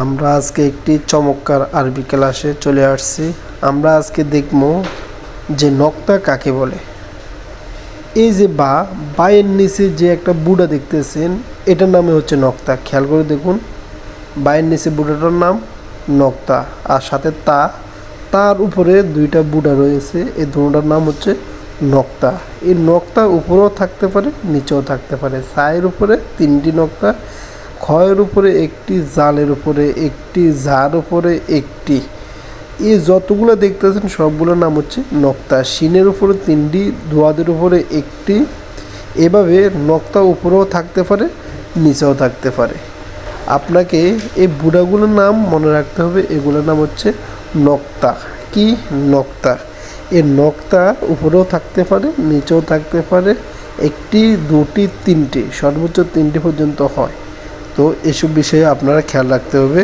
আমরা আজকে একটি চমৎকার আরবি ক্লাসে চলে আসছি। আমরা আজকে দেখব যে নক্তা কাকে বলে। এই যে বা, বায়ের নিচে যে একটা বুড়া দেখতেছেন, এটার নামে হচ্ছে নক্তা। খেয়াল করে দেখুন, বায়ের নিচে বুড়াটার নাম নক্তা। আর সাথে তা, তার উপরে দুইটা বুড়া রয়েছে, এই দুটার নাম হচ্ছে নক্তা। এই নক্তা উপরেও থাকতে পারে, নিচেও থাকতে পারে। সায়ের উপরে তিনটি নক্তা ক্ষয়ের উপরে একটি, জালের উপরে একটি, ঝাড় উপরে একটি। এই যতগুলো দেখতেছেন, সবগুলোর নাম হচ্ছে নক্তা। শিনের উপরে তিনটি দোয়াদের উপরে একটি। এভাবে নক্তা উপরেও থাকতে পারে, নিচেও থাকতে পারে। আপনাকে এই বুড়াগুলোর নাম মনে রাখতে হবে, এগুলোর নাম হচ্ছে নক্তা। কি নক্তা? এই নক্তা উপরেও থাকতে পারে, নিচেও থাকতে পারে, একটি, দুটি, তিনটি, সর্বোচ্চ তিনটি পর্যন্ত হয়। তো এসব বিষয়ে আপনারা খেয়াল রাখতে হবে।